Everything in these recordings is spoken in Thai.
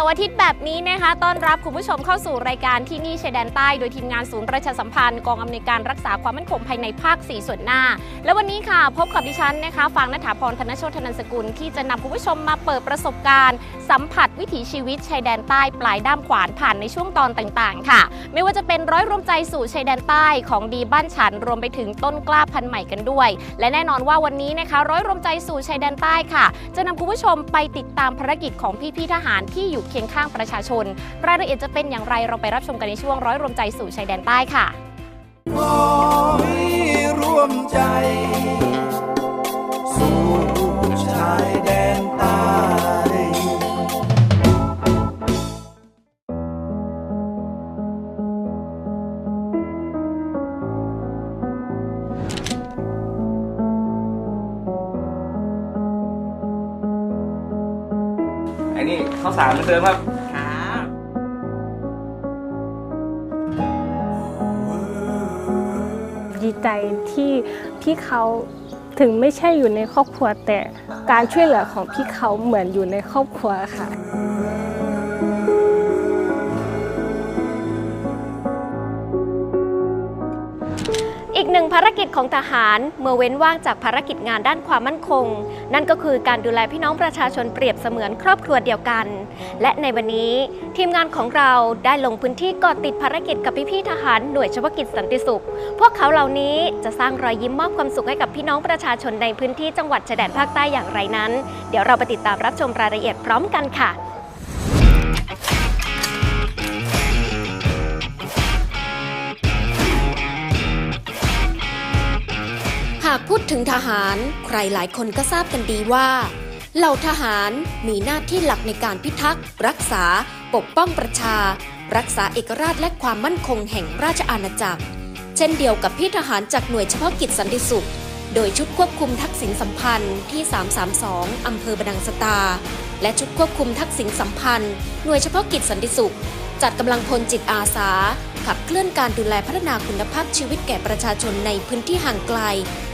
าร์อาทิตย์แบบนี้นะคะต้อนรับคุณผู้ชมเข้าสู่รายการที่นี่ชายแดนใต้ โดยทีมงานศูนย์ประชาสัมพันธ์กองอำนวยการรักษาความมั่นคงภายในภาค 4 ส่วนหน้า และวันนี้ค่ะพบกับดิฉันนะคะฟางนัฐาพรธนโชธนันสกุล ที่จะนำคุณผู้ชมมาเปิดประสบการณ์ สัมผัสวิถีชีวิตชายแดนใต้ปลายด้ามขวานผ่านในช่วงตอนต่างๆ ค่ะ ไม่ว่าจะเป็นร้อยรวมใจสู่ชายแดนใต้ของดีบ้านฉันรวมไปถึงต้นกล้าพันธุ์ใหม่กันด้วย และแน่นอนว่าวันนี้นะคะ ร้อยรวมใจสู่ชายแดนใต้ค่ะ จะนำคุณผู้ชมไปติดตามภารกิจของพี่ๆทหารที่อยู่เคียงข้างประชาชน รายละเอียดจะเป็นอย่างไรเราไปรับชมกันในช่วงร้อยรวมใจสู่ชายแดนใต้ค่ะขอร่วมใจ สู่ชายแดนใต้ สารเหมือนเดิมครับดีใจที่ที่เขาถึงไม่ใช่อยู่ในครอบครัวแต่การช่วยเหลือของพี่เขาเหมือนอยู่ในครอบครัวค่ะ อีกหนึ่งภารกิจของทหารเมื่อเว้นว่างจากภารกิจงานด้านความมั่นคง นั่นก็คือการดูแลพี่น้องประชาชนเปรียบเสมือนครอบครัวเดียวกัน และในวันนี้ ทีมงานของเราได้ลงพื้นที่เกาะติดภารกิจกับพี่ๆทหารหน่วยเฉพาะกิจสันติสุข พวกเขาเหล่านี้จะสร้างรอยยิ้มมอบความสุขให้กับพี่น้องประชาชนในพื้นที่จังหวัดชายแดนภาคใต้อย่างไรนั้น เดี๋ยวเราไปติดตามรับชมรายละเอียดพร้อมกันค่ะ พูดถึงทหาร ใครหลายคนก็ทราบกันดีว่า เหล่าทหารมีหน้าที่หลักในการพิทักษ์ รักษา ปกป้องประชา รักษาเอกราชและความมั่นคงแห่งราชอาณาจักร เช่นเดียวกับพี่ทหารจากหน่วยเฉพาะกิจสันติสุข โดยชุดควบคุมทักษิณสัมพันธ์ที่ 332 อำเภอบดังสตา และชุดควบคุมทักษิณสัมพันธ์ หน่วยเฉพาะกิจสันติสุข จัดกำลังพลจิตอาสา ขับเคลื่อนการดูแลพัฒนาคุณภาพชีวิตแก่ประชาชนในพื้นที่ห่างไกล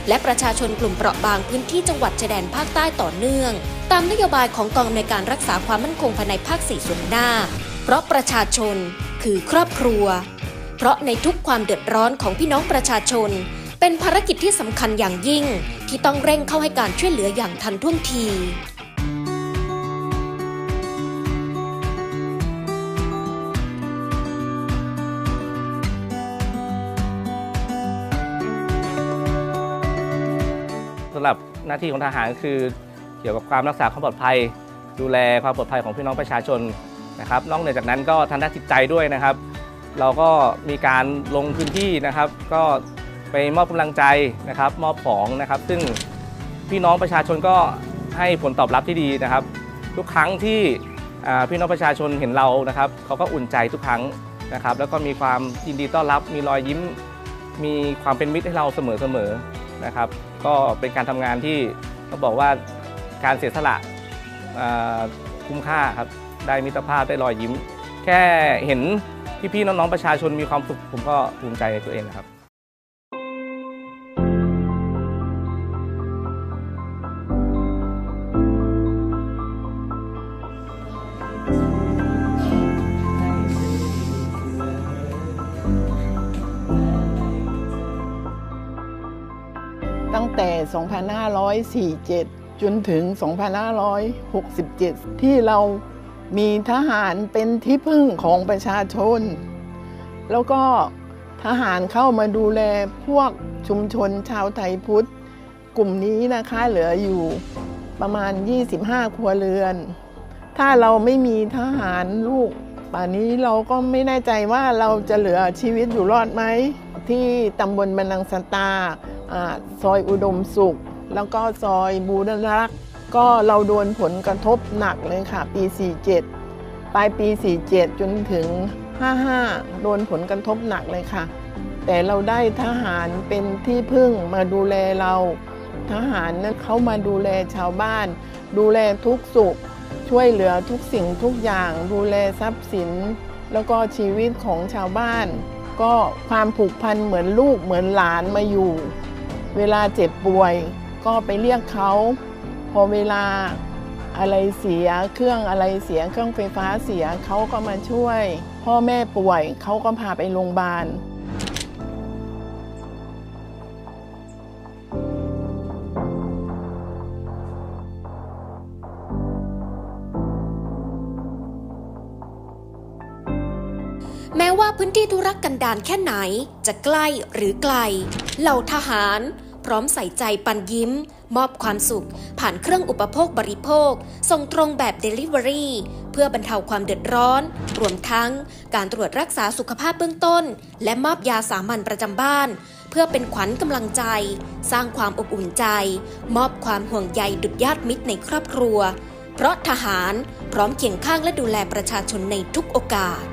และประชาชนกลุ่มเปราะบางพื้นที่จังหวัดชายแดนภาคใต้ต่อเนื่อง ตามนโยบายของกองในวยการรักษาความมั่นคงภายในภาคสี่ส่วนหน้า เพราะประชาชนคือครอบครัว เพราะในทุกความเดือดร้อนของพี่น้องประชาชน เป็นภารกิจที่สำคัญอย่างยิ่ง ที่ต้องเร่งเข้าให้การช่วยเหลืออย่างทันท่วงที หน้าที่ของทหารคือเกี่ยวกับความรักษาความปลอดภัย ดูแลความปลอดภัยของพี่น้องประชาชนนะครับ นอกเหนือจากนั้นก็ทางด้านจิตใจด้วยนะครับ เราก็มีการลงพื้นที่นะครับ ก็ไปมอบกำลังใจนะครับ มอบของนะครับ ซึ่งพี่น้องประชาชนก็ให้ผลตอบรับที่ดีนะครับ ทุกครั้งที่พี่น้องประชาชนเห็นเรานะครับเขาก็อุ่นใจทุกครั้งนะครับ แล้วก็มีความยินดีต้อนรับ มีรอยยิ้ม มีความเป็นมิตรให้เราเสมอๆ นะครับ ก็เป็นการทำงานที่ต้องบอกว่าการเสียสละคุ้มค่าครับ ได้มิตรภาพได้รอยยิ้ม แค่เห็นพี่ๆน้องๆประชาชนมีความสุขผมก็ภูมิใจในตัวเองนะครับ 2547 จนถึง 2567 ที่เรามีทหารเป็นที่พึ่งของประชาชน แล้วก็ทหารเข้ามาดูแลพวกชุมชนชาวไทยพุทธ กลุ่มนี้นะคะเหลืออยู่ประมาณ 25 ครัวเรือน ถ้าเราไม่มีทหารลูกป่านนี้เราก็ไม่แน่ใจว่าเราจะเหลือชีวิตอยู่รอดไหม ที่ตำบลบันังสตา ซอยอุดมสุข แล้วก็ซอยบูรณรักษ์ก็เราโดนผลกระทบหนักเลยค่ะ ปี 47 ปลายปี 47 จนถึง 55 โดนผลกระทบหนักเลยค่ะ แต่เราได้ทหารเป็นที่พึ่งมาดูแลเรา ทหารนั้นเขามาดูแลชาวบ้าน ดูแลทุกสุข ช่วยเหลือทุกสิ่งทุกอย่าง ดูแลทรัพย์สิน แล้วก็ชีวิตของชาวบ้าน ก็ความผูกพันเหมือนลูกเหมือนหลานมาอยู่ เวลาเจ็บป่วยก็ไปเรียกเขา พอเวลาอะไรเสียเครื่องอะไรเสียเครื่องไฟฟ้าเสียเขาก็มาช่วย พ่อแม่ป่วยเขาก็พาไปโรงพยาบาลแม้ว่าพื้นที่ธุรกันดารแค่ไหนจะใกล้หรือไกล เหล่าทหาร พร้อมใส่ใจปันยิ้ม มอบความสุข ผ่านเครื่องอุปโภคบริโภค ส่งตรงแบบ Delivery เพื่อบรรเทาความเดือดร้อน รวมทั้งการตรวจรักษาสุขภาพเบื้องต้น และมอบยาสามัญประจำบ้าน เพื่อเป็นขวัญกำลังใจ สร้างความอบอุ่นใจ มอบความห่วงใยดุจญาติมิตรในครอบครัว เพราะทหารพร้อมเคียงข้างและดูแลประชาชนในทุกโอกาส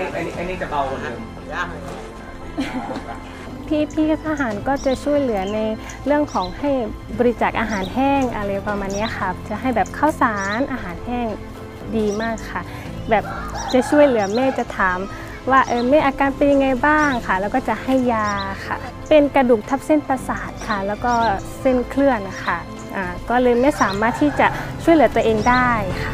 นี้อันนี้อันนี้จะเบากว่าเดิมยางพี่พี่ทหารก็จะช่วยเหลือในเรื่องของให้บริจาคอาหารแห้งอะไรประมาณนี้ค่ะจะให้แบบข้าวสารอาหารแห้งดีมากค่ะ แบบจะช่วยเหลือแม่จะถามว่าเออแม่อาการเป็นยังไงบ้างค่ะ แล้วก็จะให้ยาค่ะ เป็นกระดูกทับเส้นประสาทค่ะ แล้วก็เส้นเคลื่อนนะคะอ่าก็เลยไม่สามารถที่จะช่วยเหลือตัวเองได้ค่ะ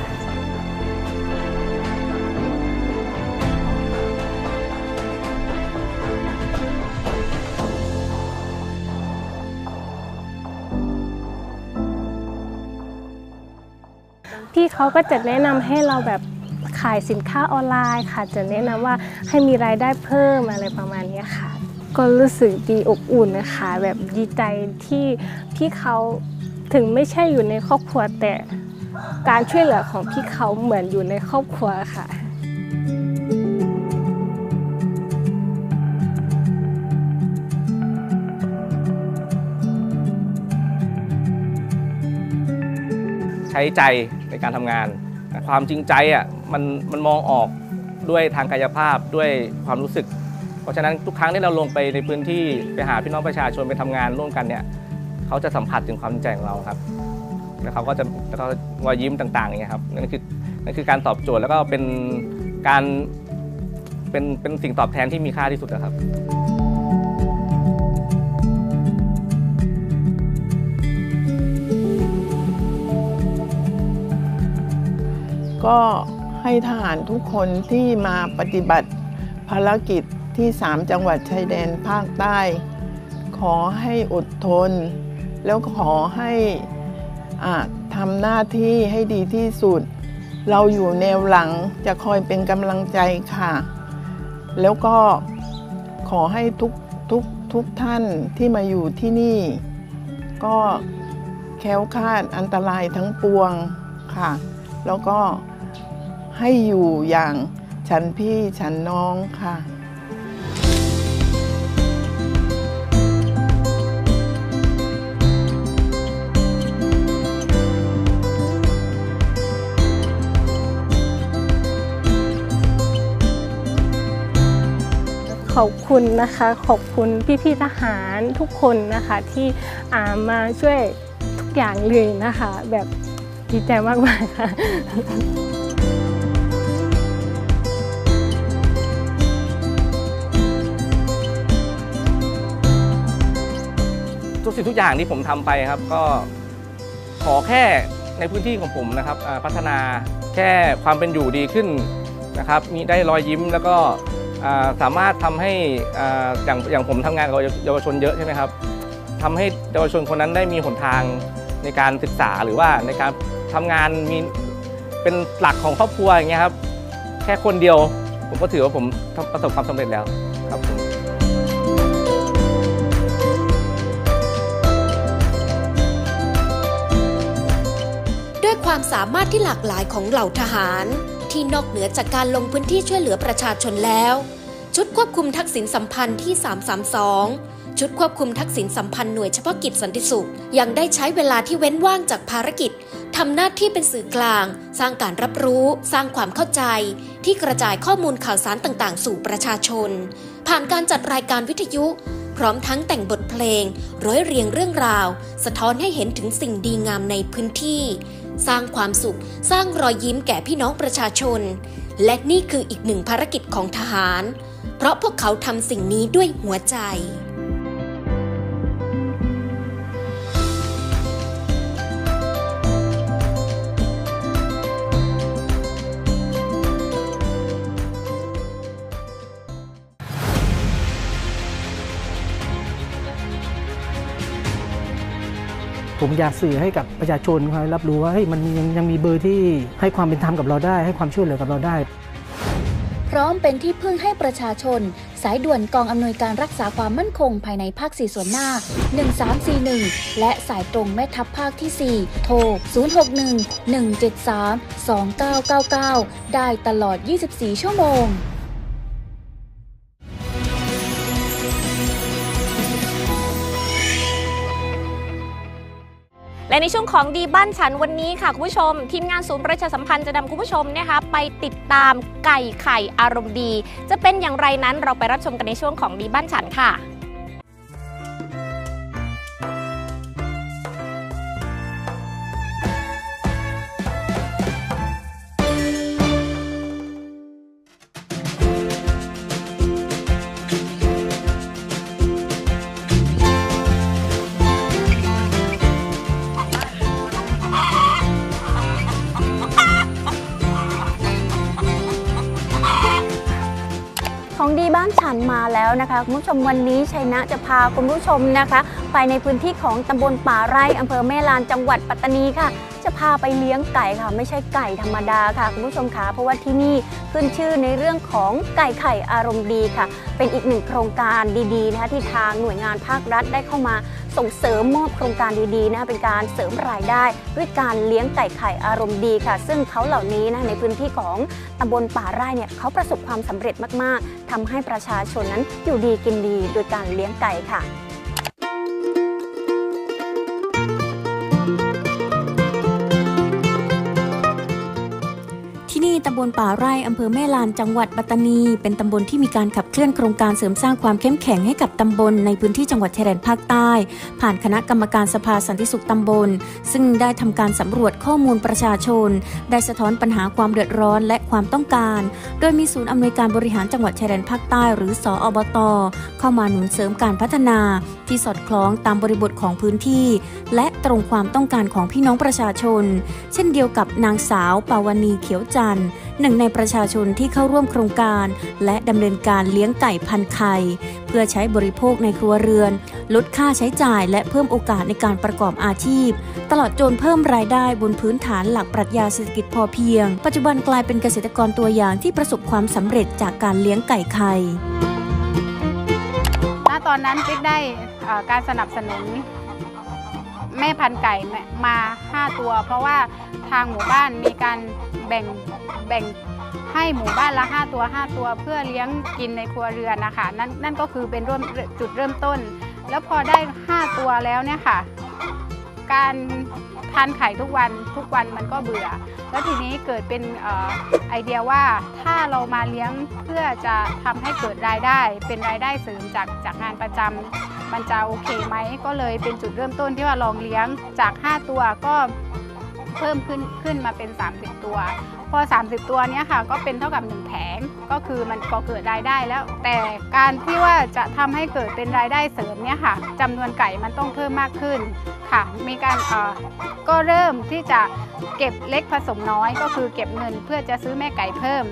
พี่เขาก็จะแนะนำให้เราแบบขายสินค้าออนไลน์ค่ะ จะแนะนำว่าให้มีรายได้เพิ่มอะไรประมาณนี้ค่ะ ก็รู้สึกดีอบอุ่นนะคะ แบบดีใจที่พี่เขาถึงไม่ใช่อยู่ในครอบครัวแต่การช่วยเหลือของพี่เขาเหมือนอยู่ในครอบครัวค่ะ ช้ใจในการทำงาน ความจริงใจอะมันมันมองออกด้วยทางกายภาพด้วยความรู้สึก เพราะฉะนั้นทุกครั้งที่เราลงไปในพื้นที่ไปหาพี่น้องประชาชนไปทำงานร่วมกันเนี่ยเขาจะสัมผัสถึงความจริงใจของเราครับแล้วเขาก็จะแล้วก็รอยยิ้มต่างๆอย่างเงี้ยครับนั่นคือนั่นคือการตอบโจทย์แล้วก็เป็นการเป็นเป็นสิ่งตอบแทนที่มีค่าที่สุดนะครับ ก็ให้ทหารทุกคนที่มาปฏิบัติภารกิจที่ 3 จังหวัดชายแดนภาคใต้ ขอให้อดทน แล้วขอให้อทำหน้าที่ให้ดีที่สุด เราอยู่แนวหลังจะคอยเป็นกำลังใจค่ะ แล้วก็ขอให้ทุกทุกทุกท่านที่มาอยู่ที่นี่ ก็แค้วคาดอันตรายทั้งปวงค่ะ แล้วก็ ให้อยู่อย่างฉันพี่ฉันน้องค่ะขอบคุณนะคะขอบคุณพี่ๆทหารทุกคนนะคะที่อามาช่วยทุกอย่างเลยนะคะ แบบดีใจมากๆค่ะ ทุกสิ่งทุกอย่างที่ผมทำไปครับ ก็ขอแค่ในพื้นที่ของผมนะครับพัฒนาแค่ความเป็นอยู่ดีขึ้นนะครับ มีได้รอยยิ้มแล้วก็สามารถทำให้อย่างอย่างผมทำงานกับเยาวชนเยอะใช่ไหมครับทำให้เยาวชนคนนั้นได้มีหนทางในการศึกษาหรือว่าในการทำงานมีเป็นหลักของครอบครัวอย่างเงี้ยครับ แค่คนเดียว ผมก็ถือว่าผมประสบความสำเร็จแล้วครับผม ด้วยความสามารถที่หลากหลายของเหล่าทหาร ที่นอกเหนือจากการลงพื้นที่ช่วยเหลือประชาชนแล้ว ชุดควบคุมทักษิณสัมพันธ์ที่ 332 ชุดควบคุมทักษิณสัมพันธ์หน่วยเฉพาะกิจสันติสุข ยังได้ใช้เวลาที่เว้นว่างจากภารกิจทำหน้าที่เป็นสื่อกลาง สร้างการรับรู้ สร้างความเข้าใจ ที่กระจายข้อมูลข่าวสารต่างๆ สู่ประชาชน ผ่านการจัดรายการวิทยุ พร้อมทั้งแต่งบทเพลง ร้อยเรียงเรื่องราว สะท้อนให้เห็นถึงสิ่งดีงามในพื้นที่ สร้างความสุข สร้างรอยยิ้มแก่พี่น้องประชาชน และนี่คืออีกหนึ่งภารกิจของทหาร เพราะพวกเขาทำสิ่งนี้ด้วยหัวใจ ผมอยากสื่อให้กับประชาชนเขารับรู้ว่าเฮ้ยมันยังยังมีเบอร์ที่ให้ความเป็นธรรมกับเราได้ ให้ความช่วยเหลือกับเราได้ พร้อมเป็นที่พึ่งให้ประชาชน สายด่วนกองอำนวยการรักษาความมั่นคงภายในภาค 4 ส่วนหน้า 1341 และสายตรงแม่ทัพภาคที่ 4 โทร 061 173 2999 ได้ตลอด 24 ชั่วโมง และในช่วงของดีบ้านฉันวันนี้ค่ะคุณผู้ชม ทีมงานศูนย์ประชาสัมพันธ์จะนำคุณผู้ชมนะคะไปติดตามไก่ไข่อารมณ์ดี จะเป็นอย่างไรนั้นเราไปรับชมกันในช่วงของดีบ้านฉันค่ะ นะคะคุณผู้ชมวันนี้ชัยนะจะพาคุณผู้ชมนะคะ ไปในพื้นที่ของตำบลป่าไร่อำเภอแม่ลานจังหวัดปัตตานีค่ะ จะพาไปเลี้ยงไก่ค่ะ ไม่ใช่ไก่ธรรมดาค่ะคุณผู้ชมคะเพราะว่าที่นี่ขึ้นชื่อในเรื่องของไก่ไข่อารมณ์ดีค่ะ เป็นอีกหนึ่งโครงการดีๆนะคะที่ทางหน่วยงานภาครัฐได้เข้ามา ส่งเสริมมอบโครงการดีๆนะเป็นการเสริมรายได้ ด้วยการเลี้ยงไก่ไข่อารมณ์ดีค่ะ ซึ่งเขาเหล่านี้นะในพื้นที่ของตำบลป่าไร่เนี่ยเขาประสบความสำเร็จมากๆทำให้ประชาชนนั้นอยู่ดีกินดีโดยการเลี้ยงไก่ค่ะ ตำบลป่าไร่อำเภอแม่ลานจังหวัดปัตตานี เป็นตำบลที่มีการขับเคลื่อนโครงการเสริมสร้างความเข้มแข็งให้กับตำบลในพื้นที่จังหวัดชายแดนภาคใต้ ผ่านคณะกรรมการสภาสันติสุขตำบล ซึ่งได้ทำการสำรวจข้อมูลประชาชน ได้สะท้อนปัญหาความเดือดร้อนและความต้องการ โดยมีศูนย์อำนวยการบริหารจังหวัดชายแดนภาคใต้ หรือสออบต เข้ามาหนุนเสริมการพัฒนา ที่สอดคล้องตามบริบทของพื้นที่ และตรงความต้องการของพี่น้องประชาชน เช่นเดียวกับนางสาวปาวณีเขียวจันทร์หนึ่งในประชาชนที่เข้าร่วมโครงการ และดำเนินการเลี้ยงไก่พันไข่ เพื่อใช้บริโภคในครัวเรือน ลดค่าใช้จ่ายและเพิ่มโอกาสในการประกอบอาชีพ ตลอดจนเพิ่มรายได้บนพื้นฐานหลักปรัชญาเศรษฐกิจพอเพียง ปัจจุบันกลายเป็นเกษตรกรตัวอย่างที่ประสบความสำเร็จจากการเลี้ยงไก่ไข่ณตอนนั้นปิ๊กได้การสนับสนุน แม่พันธุ์ไก่มา 5 ตัว เพราะว่าทางหมู่บ้านมีการแบ่งแบ่งให้หมู่บ้านละ 5 ตัว 5 ตัวเพื่อเลี้ยงกินในครัวเรือนนะคะนั่นนั่นก็คือเป็นร่วมจุดเริ่มต้น แล้วพอได้ 5 ตัวแล้วเนี่ยค่ะ การทานไข่ทุกวันทุกวันมันก็เบื่อ แล้วทีนี้เกิดเป็นออไอเดียว่าถ้าเรามาเลี้ยงเพื่อจะทำให้เกิดรายได้ เป็นรายได้เสริมจากจากงานประจำ มันจะโอเคไหมก็เลยเป็นจุดเริ่มต้นที่ว่าลองเลี้ยงจาก 5 ตัวก็เพิ่มขึ้นขึ้นมาเป็น 30 ตัว พอ 30 ตัวนี้ค่ะ ก็เป็นเท่ากับ 1 แผงก็คือมันก็เกิดรายได้แล้ว แต่การที่ว่าจะทำให้เกิดเป็นรายได้เสริมเนี่ยค่ะจำนวนไก่มันต้องเพิ่มมากขึ้นค่ะ มีการเออก็เริ่มที่จะเก็บเล็กผสมน้อยก็คือเก็บเงินเพื่อจะซื้อแม่ไก่เพิ่ม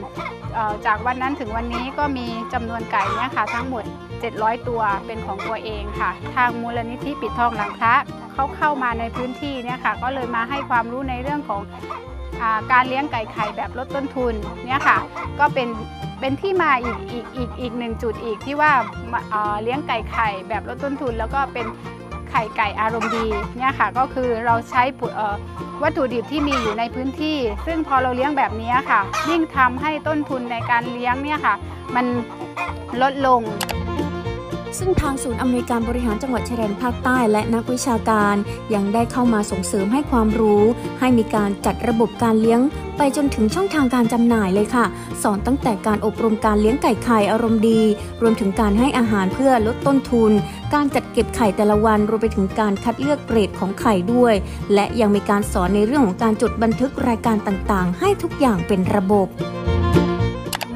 จากวันนั้นถึงวันนี้ก็มีจำนวนไก่เนี่ยค่ะทั้งหมด 700 ตัวเป็นของตัวเองค่ะ ทางมูลนิธิปิดทองหลังพระเขาเข้ามาในพื้นที่เนี่ยค่ะ ก็เลยมาให้ความรู้ในเรื่องของอการเลี้ยงไก่ไข่แบบลดต้นทุนเนี่ยค่ะ ก็เป็นเป็นที่มาอีกอีกอีกอีกหนึ่งจุดอีกที่ว่ามาเลี้ยงไก่ไข่แบบลดต้นทุน แล้วก็เป็นไข่ไก่อารมณ์ดีเนี่ยค่ะ ก็คือเราใช้วัตถุดิบที่มีอยู่ในพื้นที่ ซึ่งพอเราเลี้ยงแบบนี้ค่ะ ยิ่งทำให้ต้นทุนในการเลี้ยงเนี่ยค่ะ มันลดลง ซึ่งทางศูนย์อำนวยการบริหารจังหวัดชายแดนภาคใต้และนักวิชาการ ยังได้เข้ามาส่งเสริมให้ความรู้ ให้มีการจัดระบบการเลี้ยง ไปจนถึงช่องทางการจำหน่ายเลยค่ะ สอนตั้งแต่การอบรมการเลี้ยงไก่ไข่อารมณ์ดี รวมถึงการให้อาหารเพื่อลดต้นทุน การจัดเก็บไข่แต่ละวันรวมไปถึงการคัดเลือกเกรดของไข่ด้วย และยังมีการสอนในเรื่องของการจดบันทึกรายการต่างๆ ให้ทุกอย่างเป็นระบบ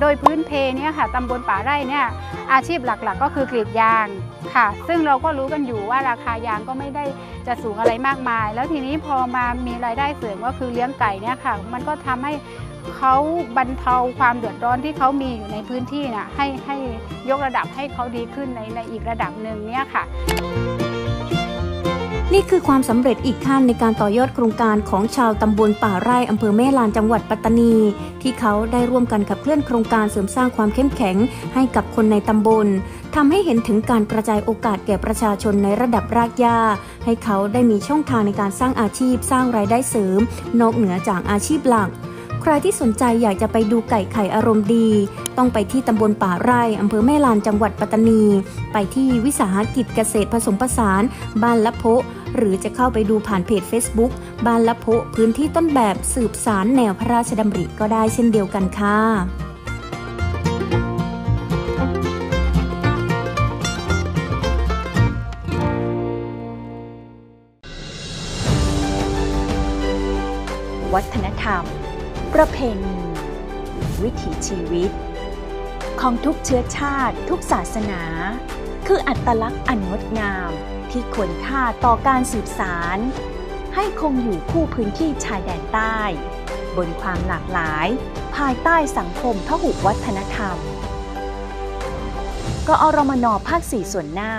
โดยพื้นเพเนี่ยค่ะตำบลป่าไร่เนี่ยอาชีพหลักๆ ก็คือกรีดยางค่ะ ซึ่งเราก็รู้กันอยู่ว่าราคายางก็ไม่ได้จะสูงอะไรมากมาย แล้วทีนี้พอมามีรายได้เสริมก็คือเลี้ยงไก่เนี่ยค่ะ มันก็ทำให้เขาบรรเทาความเดือดร้อนที่เขามีอยู่ในพื้นที่น่ะให้ให้ยกระดับให้เขาดีขึ้นในในอีกระดับหนึ่งเนี่ยค่ะ นี่คือความสำเร็จอีกขั้นในการต่อยอดโครงการของชาวตำบลป่าไร่อำเภอแม่ลานจังหวัดปัตตานี ที่เขาได้ร่วมกันขับเคลื่อนโครงการเสริมสร้างความเข้มแข็งให้กับคนในตำบลทำให้เห็นถึงการกระจายโอกาสแก่ประชาชนในระดับรากหญ้า ให้เขาได้มีช่องทางในการสร้างอาชีพสร้างรายได้เสริม นอกเหนือจากอาชีพหลักใครที่สนใจอยากจะไปดูไก่ไข่อารมณ์ดี ต้องไปที่ตำบลป่าไร่อำเภอแม่ลานจังหวัดปัตตานี ไปที่วิสาหกิจเกษตรผสมผสาน บ้านละโพ หรือจะเข้าไปดูผ่านเพจ Facebook บ้านละโพพื้นที่ต้นแบบสืบสารแนวพระราชดำริก็ได้เช่นเดียวกันค่ะวัฒนธรรม ประเพณี วิถีชีวิต ของทุกเชื้อชาติทุกศาสนา คืออัตลักษณ์อันงดงาม ที่ควรค่าต่อการสืบสาร ให้คงอยู่คู่พื้นที่ชายแดนใต้ บนความหลากหลาย ภายใต้สังคมพหุวัฒนธรรมกอรมนภาคสี่ส่วนหน้า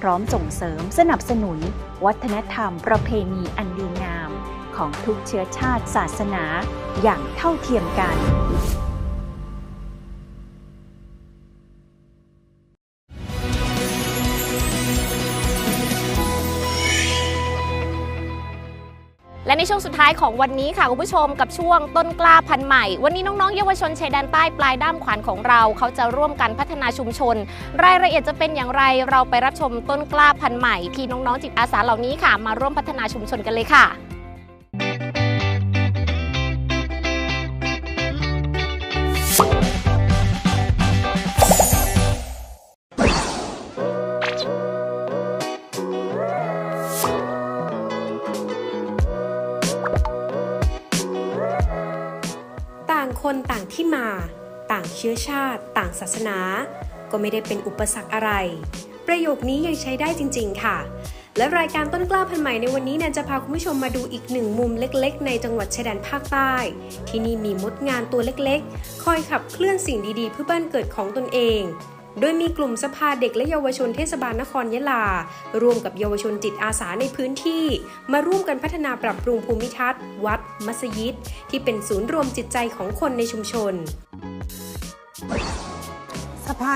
พร้อมส่งเสริมสนับสนุน วัฒนธรรมประเพณีอันดีงาม ของทุกเชื้อชาติศาสนาอย่างเท่าเทียมกัน ในช่วงสุดท้ายของวันนี้ค่ะคุณผู้ชมกับช่วงต้นกล้าพันธุ์ใหม่ วันนี้น้องๆเยาวชนชายแดนใต้ปลายด้ามขวานของเรา เขาจะร่วมกันพัฒนาชุมชน รายละเอียดจะเป็นอย่างไรเราไปรับชมต้นกล้าพันธุ์ใหม่ที่น้องๆจิตอาสาเหล่านี้ค่ะ มาร่วมพัฒนาชุมชนกันเลยค่ะ ชื้อชาติ ต่างศาสนา ก็ไม่ได้เป็นอุปสรรคอะไร ประโยคนี้ยังใช้ได้จริง ๆ ค่ะ และรายการต้นกล้าพันใหม่ในวันนี้เนี่ยจะพาคุณผู้ชมมาดูอีกหนึ่งมุมเล็ก ๆ ในจังหวัดชายแดนภาคใต้ ที่นี่มีมดงานตัวเล็กๆ คอยขับเคลื่อนสิ่งดีๆ เพื่อบ้านเกิดของตนเองโดยมีกลุ่มสภาเด็กและเยาวชนเทศบาลนครยะลา ร่วมกับเยาวชนจิตอาสาในพื้นที่ มาร่วมกันพัฒนาปรับปรุงภูมิทัศน์ วัด มัสยิด ที่เป็นศูนย์รวมจิตใจของคนในชุมชน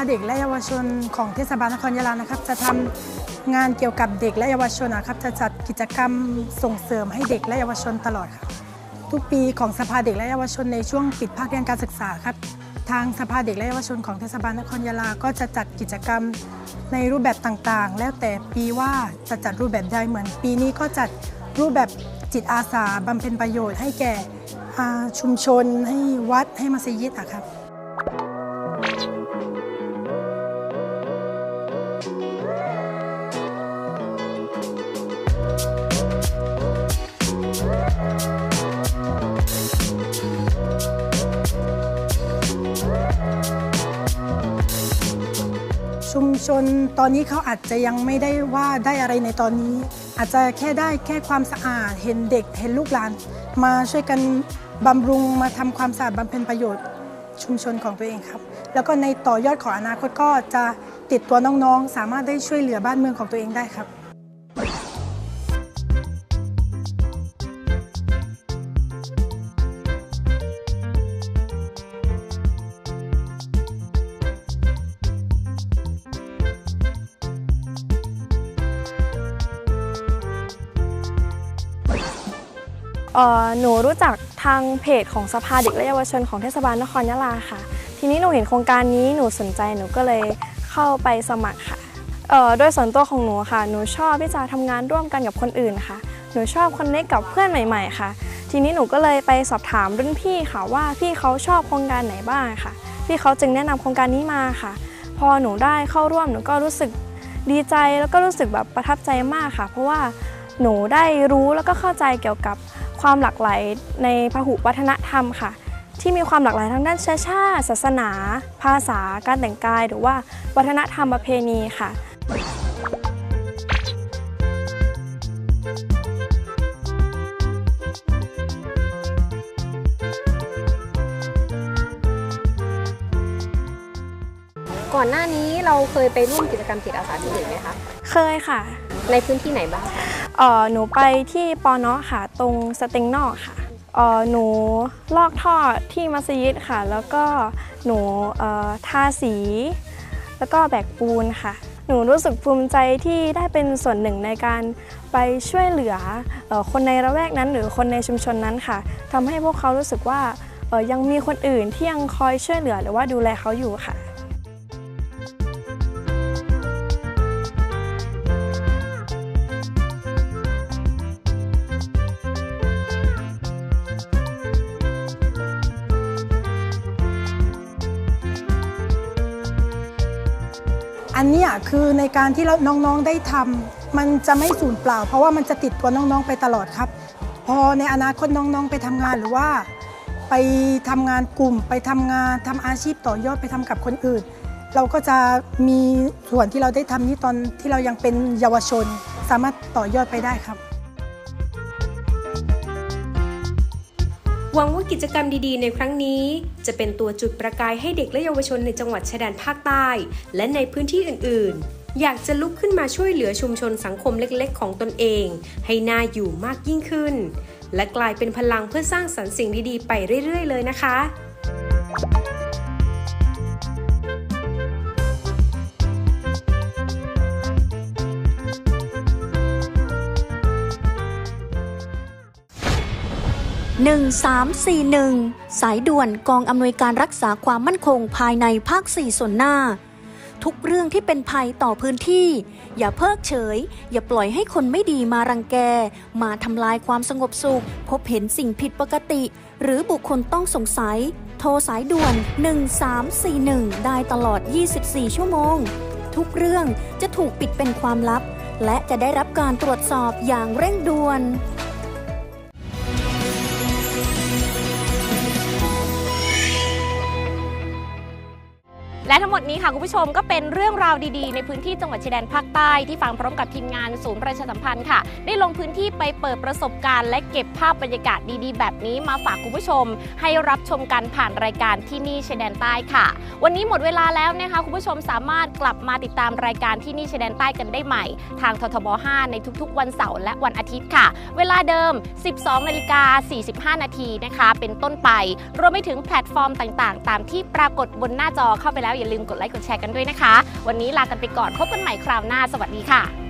เด็กและเยาวชนของเทศบาลนครยะลานะครับ จะทำงานเกี่ยวกับเด็กและเยาวชนนะครับ จะจัดกิจกรรมส่งเสริมให้เด็กและเยาวชนตลอดครับทุกปีของสภาเด็กและเยาวชนในช่วงปิดภาคเรียนการศึกษาครับ ทางสภาเด็กและเยาวชนของเทศบาลนครยะลาก็จะจัดกิจกรรมในรูปแบบต่างๆ แล้วแต่ปีว่าจะจัดรูปแบบใดเหมือน ปีนี้ก็จัดรูปแบบจิตอาสาบำเพ็ญประโยชน์ให้แก่ชุมชนให้วัดให้มัสยิดอะครับ ชนตอนนี้เขาอาจจะยังไม่ได้ว่าได้อะไรในตอนนี้ อาจจะแค่ได้แค่ความสะอาด เห็นเด็กเห็นลูกหลาน มาช่วยกันบำรุงมาทำความสะอาดบำเพ็ญประโยชน์ชุมชนของตัวเองครับ แล้วก็ในต่อยอดของอนาคตก็จะติดตัวน้องๆ สามารถได้ช่วยเหลือบ้านเมืองของตัวเองได้ครับ หนูรู้จักทางเพจของสภาเด็กและเยาวชนของเทศบาลนครยะลาค่ะ ทีนี้หนูเห็นโครงการนี้หนูสนใจหนูก็เลยเข้าไปสมัครค่ะโดยส่วนตัวของหนูค่ะ หนูชอบที่จะทำงานร่วมกันกับคนอื่นค่ะ หนูชอบคอนเนคกับเพื่อนใหม่ ๆ ค่ะ ทีนี้หนูก็เลยไปสอบถามรุ่นพี่ค่ะว่าพี่เขาชอบโครงการไหนบ้างค่ะ พี่เขาจึงแนะนำโครงการนี้มาค่ะ พอหนูได้เข้าร่วมหนูก็รู้สึกดีใจแล้วก็รู้สึกแบบประทับใจมากค่ะ เพราะว่าหนูได้รู้แล้วก็เข้าใจเกี่ยวกับ ความหลากหลายในพหุวัฒนธรรมค่ะ ที่มีความหลากหลายทางด้านเชื้อชาติศาสนา ภาษา การแต่งกาย หรือว่าวัฒนธรรมประเพณีค่ะก่อนหน้านี้เราเคยไปร่วมกิจกรรมจิตอาสาที่อื่นไหมคะ เคยค่ะ ในพื้นที่ไหนบ้างคะเออ หนูไปที่ปอนอค่ะ ตรงสเต็งนอกค่ะออหนูลอกท่อที่มัสยิดค่ะ แล้วก็หนูออทาสี แล้วก็แบกปูนค่ะ หนูรู้สึกภูมิใจที่ได้เป็นส่วนหนึ่งในการไปช่วยเหลืออคนในระแวกนั้นหรือคนในชุมชนนั้นค่ะทำให้พวกเขารู้สึกว่ายังมีคนอื่นที่ยังคอยช่วยเหลือหรือว่าดูแลเขาอยู่ค่ะ คือในการที่เราน้องๆได้ทำมันจะไม่สูญเปล่า เพราะว่ามันจะติดตัวน้องๆไปตลอดครับ พอในอนาคตน้องๆไปทำงานหรือว่า ไปทำงานกลุ่ม ไปทำงานทำอาชีพต่อยอดไปทำกับคนอื่น เราก็จะมีส่วนที่เราได้ทำนี้ตอนที่เรายังเป็นเยาวชน สามารถต่อยอดไปได้ครับ หวังว่ากิจกรรมดีๆ ในครั้งนี้ จะเป็นตัวจุดประกายให้เด็กและเยาวชนในจังหวัดชายแดนภาคใต้ และในพื้นที่อื่น ๆ อยากจะลุกขึ้นมาช่วยเหลือชุมชนสังคมเล็กๆ ของตนเอง ให้น่าอยู่มากยิ่งขึ้น และกลายเป็นพลังเพื่อสร้างสรรค์สิ่งดีๆ ไปเรื่อย ๆ เลยนะคะ 1341 สายด่วนกองอำนวยการรักษาความมั่นคงภายในภาค 4 ส่วนหน้า ทุกเรื่องที่เป็นภัยต่อพื้นที่ อย่าเพิกเฉย อย่าปล่อยให้คนไม่ดีมารังแก มาทำลายความสงบสุข พบเห็นสิ่งผิดปกติ หรือบุคคลต้องสงสัย โทรสายด่วน 1341 ได้ตลอด 24 ชั่วโมง ทุกเรื่องจะถูกปิดเป็นความลับ และจะได้รับการตรวจสอบอย่างเร่งด่วน และทั้งหมดนี้ค่ะคุณผู้ชมก็เป็นเรื่องราวดีๆ ในพื้นที่จังหวัดชายแดนภาคใต้ที่ฟังพร้อมกับทีมงานศูนย์ประชาสัมพันธ์ค่ะ ได้ลงพื้นที่ไปเปิดประสบการณ์ และเก็บภาพบรรยากาศดีๆ แบบนี้มาฝากคุณผู้ชม ให้รับชมกันผ่านรายการที่นี่ชายแดนใต้ค่ะ วันนี้หมดเวลาแล้วนะคะคุณผู้ชมสามารถกลับมาติดตามรายการที่นี่ชายแดนใต้กันได้ใหม่ ทางททบ 5 ในทุกๆ วันเสาร์และวันอาทิตย์ค่ะ เวลาเดิม 12นาฬิกา45 นาทีนะคะ เป็นต้นไป รวมไปถึงแพลตฟอร์มต่างๆ ตามที่ปรากฏบนหน้าจอเข้าไปแล้วอย่าลืมกดไลค์กดแชร์กันด้วยนะคะ วันนี้ลากันไปก่อนพบกันใหม่คราวหน้า สวัสดีค่ะ